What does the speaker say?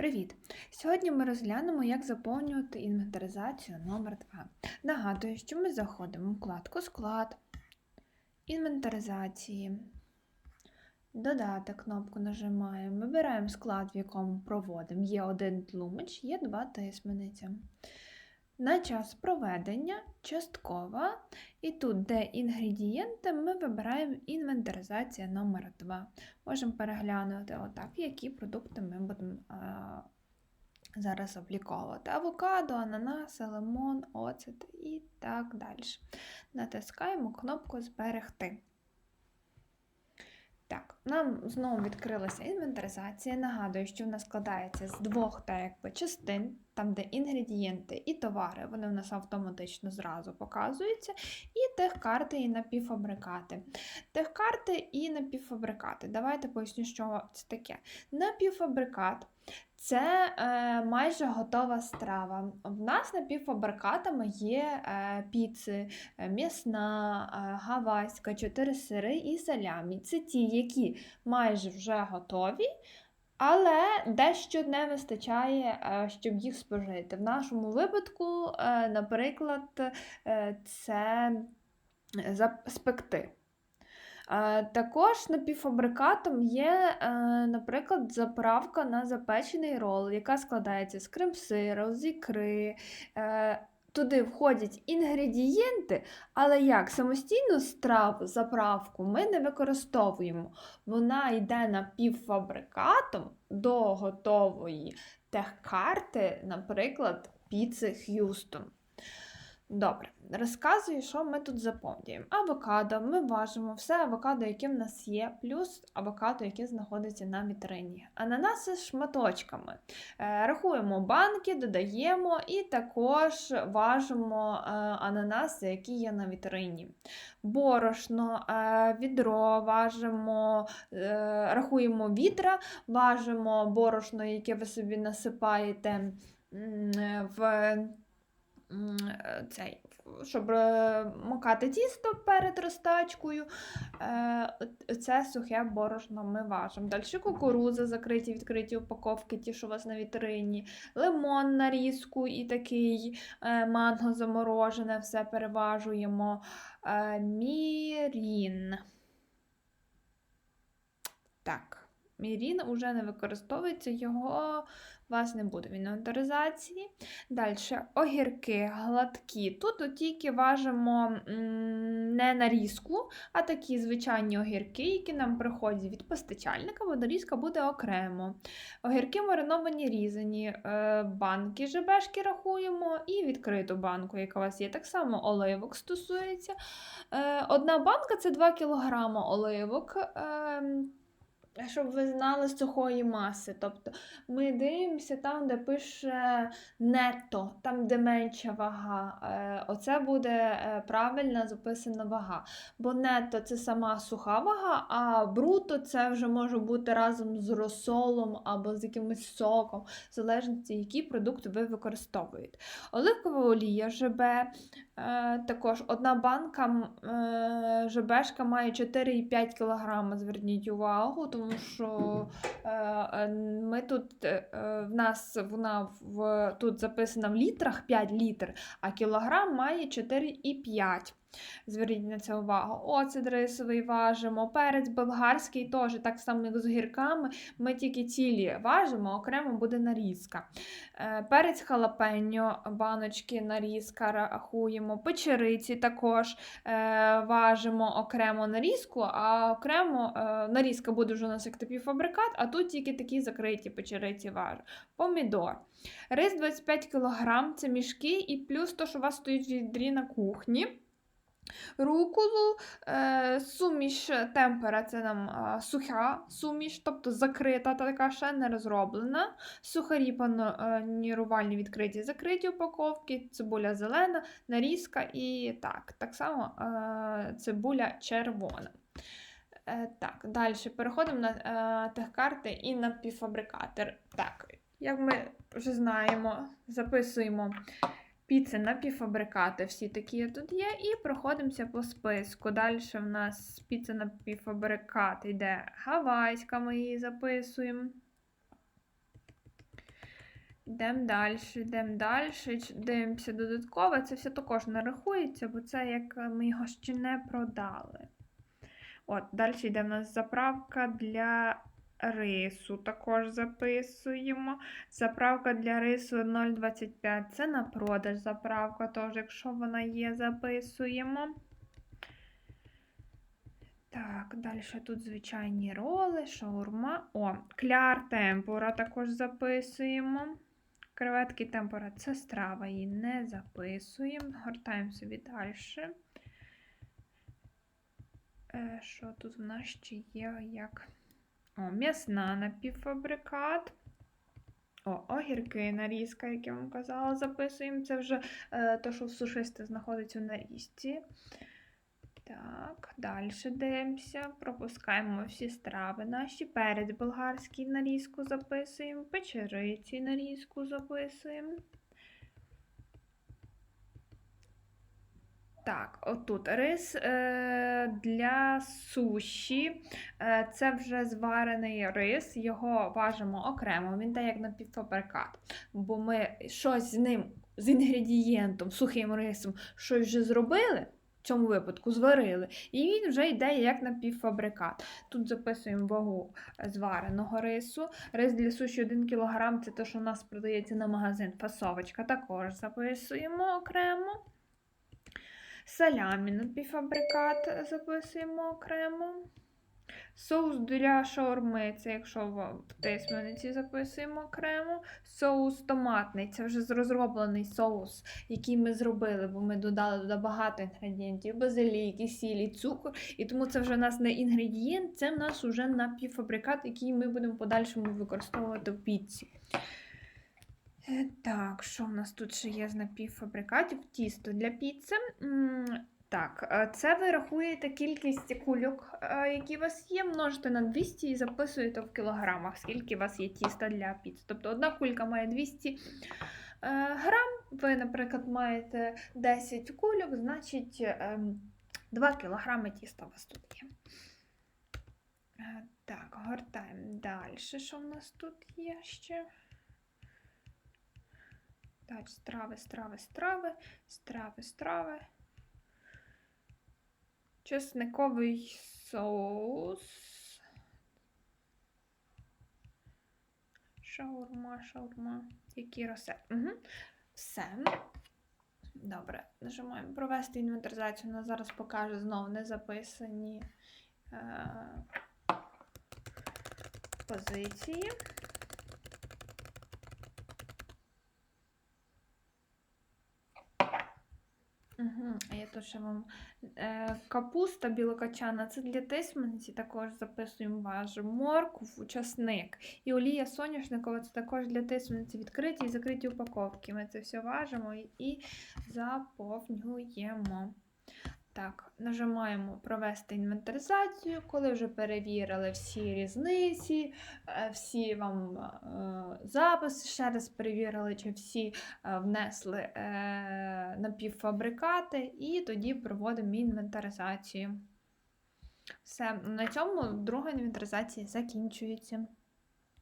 Привіт! Сьогодні ми розглянемо, як заповнювати інвентаризацію номер 2 Нагадую, що ми заходимо в вкладку Склад, інвентаризації, додати кнопку нажимаємо, вибираємо склад, в якому проводимо. Є один тлумач, є два тисмениця. На час проведення часткова, і тут, де інгредієнти, ми вибираємо інвентаризація номер 2 Можемо переглянути отак, які продукти ми будемо а, зараз обліковувати. Авокадо, ананаси, лимон, оцет і так далі. Натискаємо кнопку Зберегти. Так, нам знову відкрилася інвентаризація. Нагадую, що вона складається з двох та якби, частин, там, де інгредієнти і товари, вони в нас автоматично зразу показуються, і техкарти і напівфабрикати. Техкарти і напівфабрикати. Давайте поясню, що це таке. Напівфабрикат це е, майже готова страва. В нас напівфабрикатами є е, піци, е, м'ясна, е, гавайська, чотири сири і салямі. Це ті, які майже вже готові, але дещо не вистачає, е, щоб їх спожити. В нашому випадку, е, наприклад, е, це зап- спекти. Е, Також напівфабрикатом є, е, наприклад, заправка на запечений рол, яка складається з крем-сиру, з ікри. Е, Туди входять інгредієнти, але як самостійну страву, заправку ми не використовуємо. Вона йде напівфабрикатом до готової техкарти, наприклад, піци Х'юстон. Добре, розказую, що ми тут заповнюємо. Авокадо ми важимо все авокадо, яке в нас є, плюс авокадо, яке знаходиться на вітрині. Ананаси з шматочками. Е, рахуємо банки, додаємо і також важимо е, ананаси, які є на вітрині. Борошно, е, відро важимо, рахуємо вітра, важимо борошно, яке ви собі насипаєте в цей, щоб е, макати тісто перед розтачкою. Е, Це сухе борошно ми важимо. Далі кукурудза, закриті, відкриті упаковки, ті, що у вас на вітрині, лимон нарізку і такий е, манго заморожене, все переважуємо. Е, Мірін. Так, мірін уже не використовується, його у вас не буде в інвентаризації. Далі огірки гладкі. Тут тільки важимо не нарізку, а такі звичайні огірки, які нам приходять від постачальника, бо нарізка буде окремо. Огірки мариновані різані, е, банки жебешки рахуємо і відкриту банку, яка у вас є. Так само оливок стосується. Е, Одна банка це 2 кг оливок. Щоб ви знали з сухої маси. Тобто ми дивимося там, де пише нетто, там, де менша вага. Е, Оце буде е, правильно записана вага. Бо нетто це сама суха вага, а бруто це вже може бути разом з розсолом або з якимось соком, в залежності, які продукти ви використовуєте. Оливкова олія ЖБ. Е, також одна банка ЖБшка має 4,5 кг, зверніть увагу, тому що е, е, ми тут, е, в нас вона в, тут записана в літрах 5 літр, а кілограм має 4,5. Зверніть на це увагу. Оцет рисовий важимо, перець болгарський теж, так само, як з огірками. Ми тільки цілі важимо, окремо буде нарізка. Е, Перець халапеньо, баночки, нарізка рахуємо, печериці також е, важимо окремо нарізку, а окремо е, нарізка буде вже у нас як напівфабрикат, а тут тільки такі закриті печериці важимо. Помідор. Рис 25 кг, це мішки, і плюс то, що у вас стоїть в відрі на кухні. Руколу, е, суміш темпера це нам суха суміш, тобто закрита, та така ще не розроблена. Сухарі панірувальні відкриті, закриті упаковки, цибуля зелена, нарізка і так, так само е, цибуля червона. Е, так, далі переходимо на техкарти і на півфабрикатор. Так, як ми вже знаємо, записуємо піци напівфабрикати, всі такі тут є, і проходимося по списку. Далі в нас піца напівфабрикат йде гавайська, ми її записуємо. Йдемо далі, йдемо далі, дивимося додатково. Це все також не рахується, бо це як е, ми його ще не продали. От, далі йде в нас заправка для рису. Також записуємо. Заправка для рису 0,25. Це на продаж заправка, тож, якщо вона є, записуємо. Так, далі тут звичайні роли, шаурма. О, кляр темпура також записуємо. Креветки темпура це страва, її не записуємо. Гортаємо собі далі. Е, Що тут в нас ще є? Як? О, м'ясна напівфабрикат. О, огірки нарізка, як я вам казала, записуємо. Це вже е, то, що в сушисти знаходиться в нарізці. Так, далі дивимося. Пропускаємо всі страви наші. Перець болгарський нарізку записуємо, печериці нарізку записуємо. Так, отут рис е, для суші. Е, це вже зварений рис, його важимо окремо, він дає як напівфабрикат. Бо ми щось з ним, з інгредієнтом, сухим рисом, щось вже зробили. В цьому випадку зварили, і він вже йде як напівфабрикат. Тут записуємо вагу звареного рису. Рис для суші 1 кг це те, що у нас продається на магазин. Фасовочка також записуємо окремо. Салямі напівфабрикат записуємо окремо. Соус для шаурми, це якщо в тисмениці записуємо окремо. Соус томатний це вже розроблений соус, який ми зробили, бо ми додали туди багато інгредієнтів: базилік, і сіль, і цукор. І тому це вже в нас не інгредієнт, це в нас вже напівфабрикат, який ми будемо в подальшому використовувати в піці. Е, Так, що в нас тут ще є з напівфабрикатів? Тісто для піци. Так, е, це ви рахуєте кількість кульок, е, які у вас є, множите на 200 і записуєте в кілограмах, скільки у вас є тіста для піци. Тобто одна кулька має 200 е, грам, ви, наприклад, маєте 10 кульок, значить ем, 2 кілограми тіста у вас тут є. Так, гортаємо далі. Що в нас тут є ще? Так, страви, страви, страви, страви, страви. Чесниковий соус. Шаурма, шаурма. Які росе. Угу. Все. Добре, нажимаємо провести інвентаризацію. Вона зараз покаже знову не записані е, позиції. Угу. А я то що вам е, капуста білокачана, це для тисманці також записуємо важу, Моркву, часник. І олія соняшникова це також для тисманці відкриті і закриті упаковки. Ми це все важимо і заповнюємо. Так, нажимаємо провести інвентаризацію, коли вже перевірили всі різниці, е, всі вам е, записи, ще раз перевірили, чи всі е, внесли напівфабрикати, і тоді проводимо інвентаризацію. Все, на цьому друга інвентаризація закінчується.